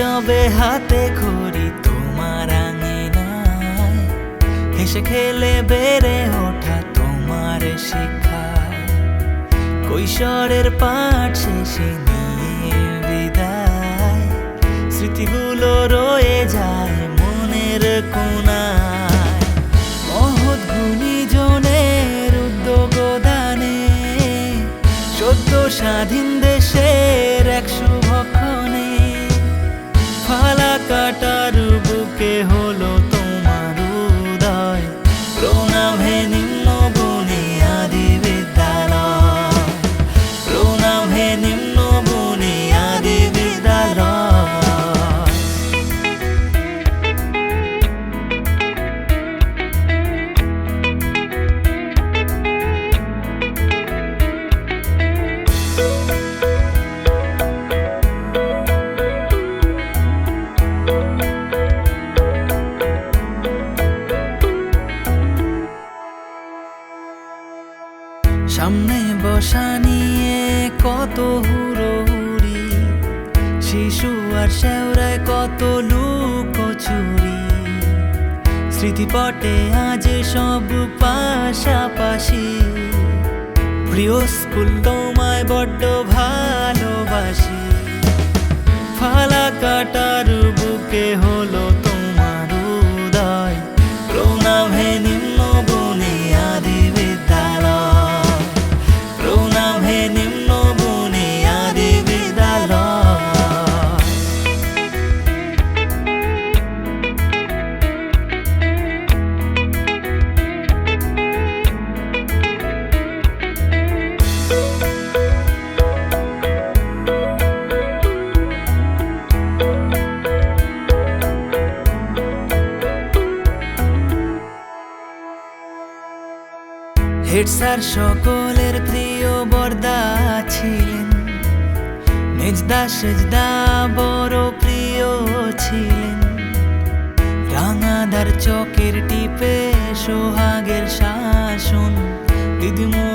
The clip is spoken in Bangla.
হবে হাতে খড়ি তোমার আঙিনায়। হেসে খেলে বেড়ে ওঠা তোমার শিক্ষায় কৈশোরের পাঠ শেষে নিয়ে বিদায়। স্মৃতিগুলো রয়ে যায় মনের কোনায় মহৎ উদ্যোগ দানে সদ্য স্বাধীন দেশের সামনে বসা নিয়ে কত হুড়োহুড়ি, শিশু আর শেওরায় কত লুকোচুরি। স্মৃতিপটে আজ সব পাশাপাশি, প্রিয় স্কুল তোমায় বড্ড ভালোবাসি। হেড স্যার সকলের প্রিয় বরদা ছিলেন। মেজদা সেজদা বড় প্রিয় ছিলেন। রাঙাদার চকের টিপে সোহাগের শাসন দিদিমণির